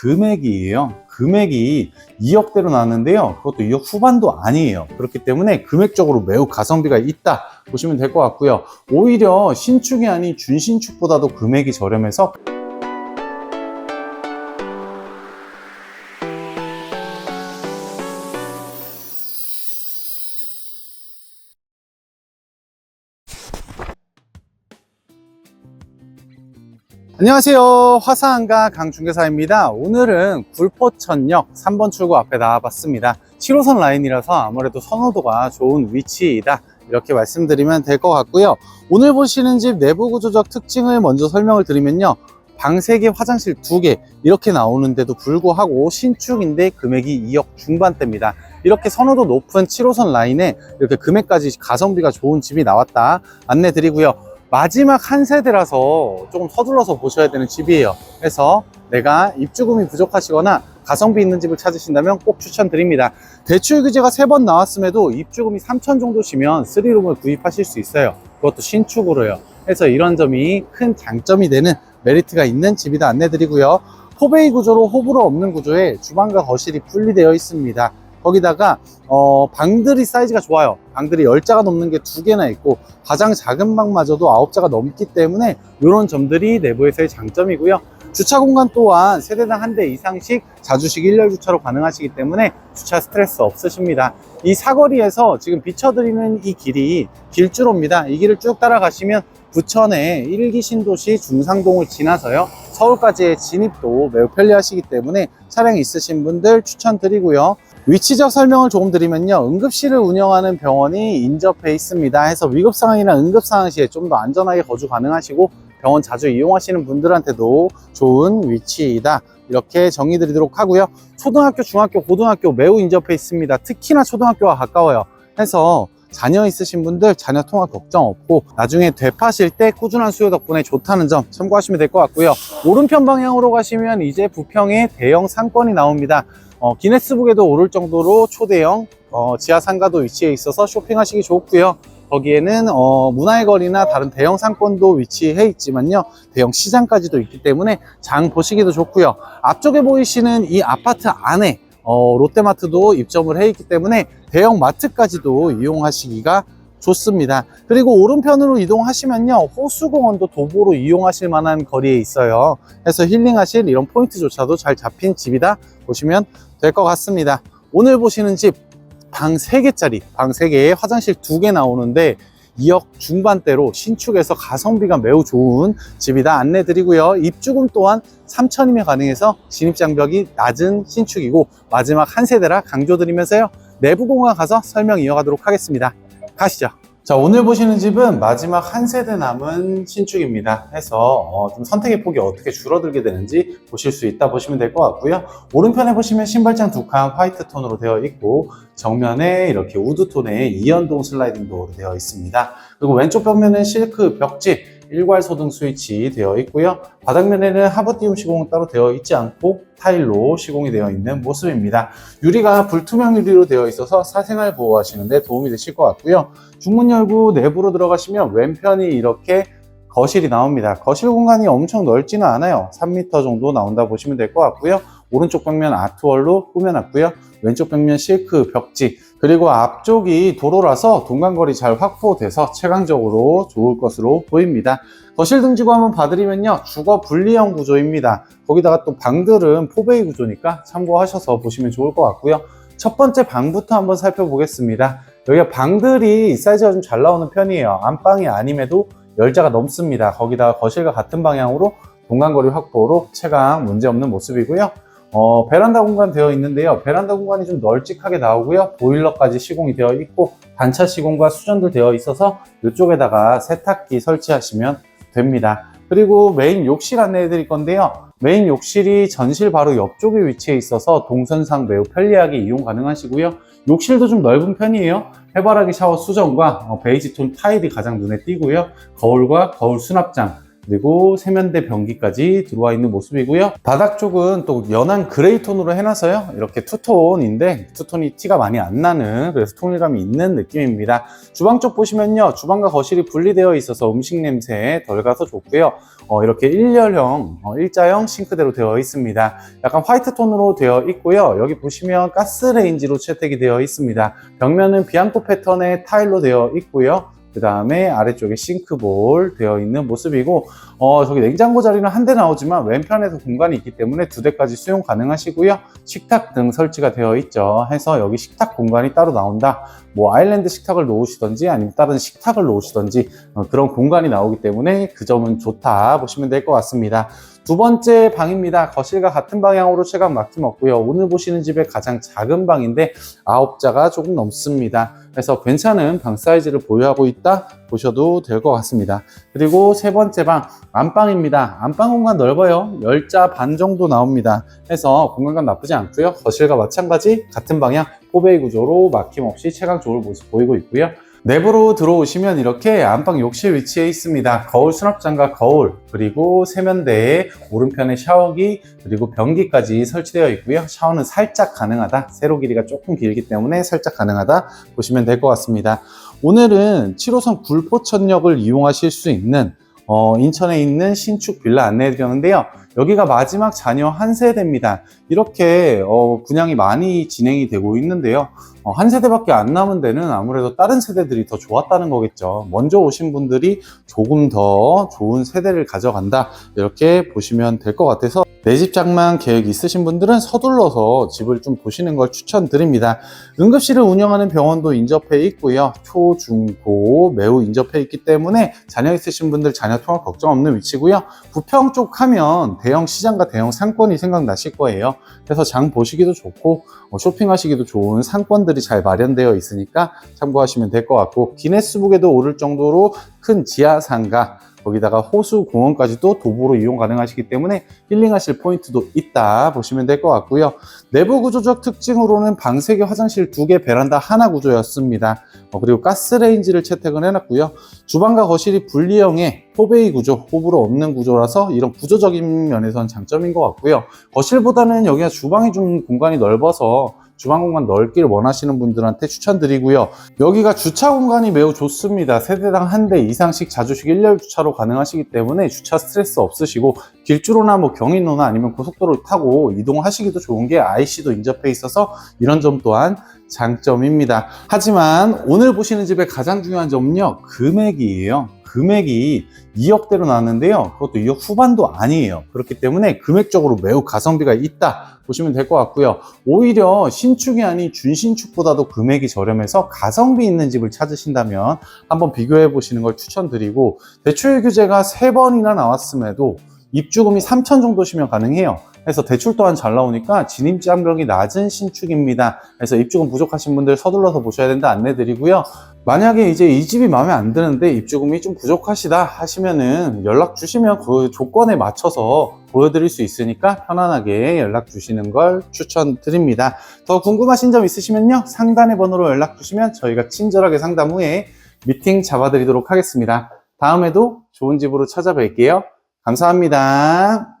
금액이에요. 금액이 2억대로 나왔는데요. 그것도 2억 후반도 아니에요. 그렇기 때문에 금액적으로 매우 가성비가 있다 보시면 될 것 같고요. 오히려 신축이 아닌 준신축보다도 금액이 저렴해서 안녕하세요. 화사한가 강중개사입니다. 오늘은 굴포천역 3번 출구 앞에 나와봤습니다. 7호선 라인이라서 아무래도 선호도가 좋은 위치이다. 이렇게 말씀드리면 될 것 같고요. 오늘 보시는 집 내부 구조적 특징을 먼저 설명을 드리면요. 방 3개, 화장실 2개 이렇게 나오는데도 불구하고 신축인데 금액이 2억 중반대입니다. 이렇게 선호도 높은 7호선 라인에 이렇게 금액까지 가성비가 좋은 집이 나왔다 안내 드리고요. 마지막 한 세대라서 조금 서둘러서 보셔야 되는 집이에요. 그래서 내가 입주금이 부족하시거나 가성비 있는 집을 찾으신다면 꼭 추천드립니다. 대출 규제가 세 번 나왔음에도 입주금이 3천 정도시면 3룸을 구입하실 수 있어요. 그것도 신축으로요. 그래서 이런 점이 큰 장점이 되는 메리트가 있는 집이다 안내드리고요. 포베이 구조로 호불호 없는 구조에 주방과 거실이 분리되어 있습니다. 거기다가 어, 방들이 사이즈가 좋아요. 방들이 10자가 넘는 게 두 개나 있고 가장 작은 방마저도 9자가 넘기 때문에 이런 점들이 내부에서의 장점이고요. 주차 공간 또한 세대당 한 대 이상씩 자주식 일렬 주차로 가능하시기 때문에 주차 스트레스 없으십니다. 이 사거리에서 지금 비춰드리는 이 길이 길주로입니다. 이 길을 쭉 따라가시면 부천의 일기 신도시 중상동을 지나서요. 서울까지의 진입도 매우 편리하시기 때문에 차량 있으신 분들 추천드리고요. 위치적 설명을 조금 드리면요. 응급실을 운영하는 병원이 인접해 있습니다. 해서 위급 상황이나 응급 상황 시에 좀 더 안전하게 거주 가능하시고 병원 자주 이용하시는 분들한테도 좋은 위치이다. 이렇게 정의 드리도록 하고요. 초등학교, 중학교, 고등학교 매우 인접해 있습니다. 특히나 초등학교와 가까워요. 해서 자녀 있으신 분들 자녀 통학 걱정 없고 나중에 되파실 때 꾸준한 수요 덕분에 좋다는 점 참고하시면 될 것 같고요. 오른편 방향으로 가시면 이제 부평에 대형 상권이 나옵니다. 어, 기네스북에도 오를 정도로 초대형 어, 지하 상가도 위치해 있어서 쇼핑하시기 좋고요. 거기에는 어, 문화의 거리나 다른 대형 상권도 위치해 있지만요. 대형 시장까지도 있기 때문에 장 보시기도 좋고요. 앞쪽에 보이시는 이 아파트 안에 어, 롯데마트도 입점을 해 있기 때문에 대형 마트까지도 이용하시기가 좋습니다. 그리고 오른편으로 이동하시면요. 호수공원도 도보로 이용하실 만한 거리에 있어요. 그래서 힐링하실 이런 포인트조차도 잘 잡힌 집이다 보시면 될 것 같습니다. 오늘 보시는 집 방 3개짜리, 방 3개에 화장실 2개 나오는데 2억 중반대로 신축에서 가성비가 매우 좋은 집이다 안내 드리고요. 입주금 또한 3천이면 가능해서 진입장벽이 낮은 신축이고 마지막 한 세대라 강조 드리면서요. 내부 공간 가서 설명 이어가도록 하겠습니다. 가시죠. 자, 오늘 보시는 집은 마지막 한 세대 남은 신축입니다. 해서 어, 좀 선택의 폭이 어떻게 줄어들게 되는지 보실 수 있다 보시면 될 것 같고요. 오른편에 보시면 신발장 두 칸 화이트 톤으로 되어 있고 정면에 이렇게 우드 톤의 이연동 슬라이딩 도어로 되어 있습니다. 그리고 왼쪽 벽면은 실크 벽지 일괄 소등 스위치 되어 있고요. 바닥면에는 하부띄움 시공은 따로 되어 있지 않고 타일로 시공이 되어 있는 모습입니다. 유리가 불투명 유리로 되어 있어서 사생활 보호하시는데 도움이 되실 것 같고요. 중문 열고 내부로 들어가시면 왼편이 이렇게 거실이 나옵니다. 거실 공간이 엄청 넓지는 않아요. 3m 정도 나온다 보시면 될 것 같고요. 오른쪽 벽면 아트월로 꾸며놨고요. 왼쪽 벽면 실크 벽지 그리고 앞쪽이 도로라서 동간거리 잘 확보돼서 체감적으로 좋을 것으로 보입니다. 거실 등지구 한번 봐드리면요. 주거 분리형 구조입니다. 거기다가 또 방들은 포베이 구조니까 참고하셔서 보시면 좋을 것 같고요. 첫 번째 방부터 한번 살펴보겠습니다. 여기가 방들이 사이즈가 좀 잘 나오는 편이에요. 안방이 아님에도 열자가 넘습니다. 거기다가 거실과 같은 방향으로 동간거리 확보로 체감 문제없는 모습이고요. 어, 베란다 공간 되어 있는데요. 베란다 공간이 좀 널찍하게 나오고요. 보일러까지 시공이 되어 있고 단차 시공과 수전도 되어 있어서 이쪽에다가 세탁기 설치하시면 됩니다. 그리고 메인 욕실 안내해 드릴 건데요. 메인 욕실이 전실 바로 옆쪽에 위치해 있어서 동선상 매우 편리하게 이용 가능하시고요. 욕실도 좀 넓은 편이에요. 해바라기 샤워 수전과 어, 베이지 톤 타일이 가장 눈에 띄고요. 거울과 거울 수납장, 그리고 세면대 변기까지 들어와 있는 모습이고요. 바닥 쪽은 또 연한 그레이 톤으로 해놔서요. 이렇게 투톤인데 투톤이 티가 많이 안 나는 그래서 통일감이 있는 느낌입니다. 주방 쪽 보시면요. 주방과 거실이 분리되어 있어서 음식 냄새 덜 가서 좋고요. 어, 이렇게 일렬형, 어, 일자형 싱크대로 되어 있습니다. 약간 화이트 톤으로 되어 있고요. 여기 보시면 가스레인지로 채택이 되어 있습니다. 벽면은 비앙코 패턴의 타일로 되어 있고요. 그 다음에 아래쪽에 싱크볼 되어 있는 모습이고 어 저기 냉장고 자리는 한 대 나오지만 왼편에도 공간이 있기 때문에 두 대까지 수용 가능하시고요. 식탁 등 설치가 되어 있죠. 해서 여기 식탁 공간이 따로 나온다. 뭐 아일랜드 식탁을 놓으시던지 아니면 다른 식탁을 놓으시던지 어, 그런 공간이 나오기 때문에 그 점은 좋다 보시면 될 것 같습니다 두 번째 방입니다. 거실과 같은 방향으로 최강 막힘없고요. 오늘 보시는 집의 가장 작은 방인데 아홉 자가 조금 넘습니다. 그래서 괜찮은 방 사이즈를 보유하고 있다 보셔도 될 것 같습니다. 그리고 세 번째 방 안방입니다. 안방 공간 넓어요. 10자 반 정도 나옵니다. 해서 공간감 나쁘지 않고요. 거실과 마찬가지 같은 방향 포베이 구조로 막힘없이 최강 좋을 모습 보이고 있고요. 내부로 들어오시면 이렇게 안방 욕실 위치에 있습니다. 거울 수납장과 거울, 그리고 세면대에 오른편에 샤워기, 그리고 변기까지 설치되어 있고요. 샤워는 살짝 가능하다. 세로 길이가 조금 길기 때문에 살짝 가능하다. 보시면 될 것 같습니다. 오늘은 7호선 굴포천역을 이용하실 수 있는 어, 인천에 있는 신축 빌라 안내해 드렸는데요. 여기가 마지막 자녀 한 세대입니다. 이렇게 어, 분양이 많이 진행이 되고 있는데요. 어, 한 세대밖에 안 남은 데는 아무래도 다른 세대들이 더 좋았다는 거겠죠. 먼저 오신 분들이 조금 더 좋은 세대를 가져간다. 이렇게 보시면 될 것 같아서 내집 장만 계획 있으신 분들은 서둘러서 집을 좀 보시는 걸 추천드립니다. 응급실을 운영하는 병원도 인접해 있고요. 초, 중, 고 매우 인접해 있기 때문에 자녀 있으신 분들 자녀 통학 걱정 없는 위치고요. 부평 쪽 하면 대형 시장과 대형 상권이 생각나실 거예요. 그래서 장 보시기도 좋고 어, 쇼핑하시기도 좋은 상권들이 잘 마련되어 있으니까 참고하시면 될 것 같고 기네스북에도 오를 정도로 큰 지하 상가 거기다가 호수 공원까지도 도보로 이용 가능하시기 때문에 힐링하실 포인트도 있다 보시면 될 것 같고요. 내부 구조적 특징으로는 방 3개, 화장실 2개, 베란다 하나 구조였습니다. 어, 그리고 가스레인지를 채택을 해놨고요. 주방과 거실이 분리형의 포베이 구조, 호불호 없는 구조라서 이런 구조적인 면에서는 장점인 것 같고요. 거실보다는 여기가 주방이 좀 공간이 넓어서 주방 공간 넓기를 원하시는 분들한테 추천드리고요. 여기가 주차 공간이 매우 좋습니다. 세대당 한 대 이상씩 자주식 1열 주차로 가능하시기 때문에 주차 스트레스 없으시고 길주로나 뭐 경인로나 아니면 고속도로 타고 이동하시기도 좋은 게 IC도 인접해 있어서 이런 점 또한 장점입니다. 하지만 오늘 보시는 집의 가장 중요한 점은요, 금액이에요. 금액이 2억대로 나왔는데요. 그것도 2억 후반도 아니에요. 그렇기 때문에 금액적으로 매우 가성비가 있다 보시면 될 것 같고요. 오히려 신축이 아닌 준신축보다도 금액이 저렴해서 가성비 있는 집을 찾으신다면 한번 비교해 보시는 걸 추천드리고 대출 규제가 3번이나 나왔음에도 입주금이 3천 정도시면 가능해요. 그래서 대출 또한 잘 나오니까 진입장벽이 낮은 신축입니다. 그래서 입주금 부족하신 분들 서둘러서 보셔야 된다 안내드리고요. 만약에 이제 이 집이 마음에 안 드는데 입주금이 좀 부족하시다 하시면은 연락 주시면 그 조건에 맞춰서 보여드릴 수 있으니까 편안하게 연락 주시는 걸 추천드립니다. 더 궁금하신 점 있으시면요. 상단의 번호로 연락 주시면 저희가 친절하게 상담 후에 미팅 잡아드리도록 하겠습니다. 다음에도 좋은 집으로 찾아뵐게요. 감사합니다.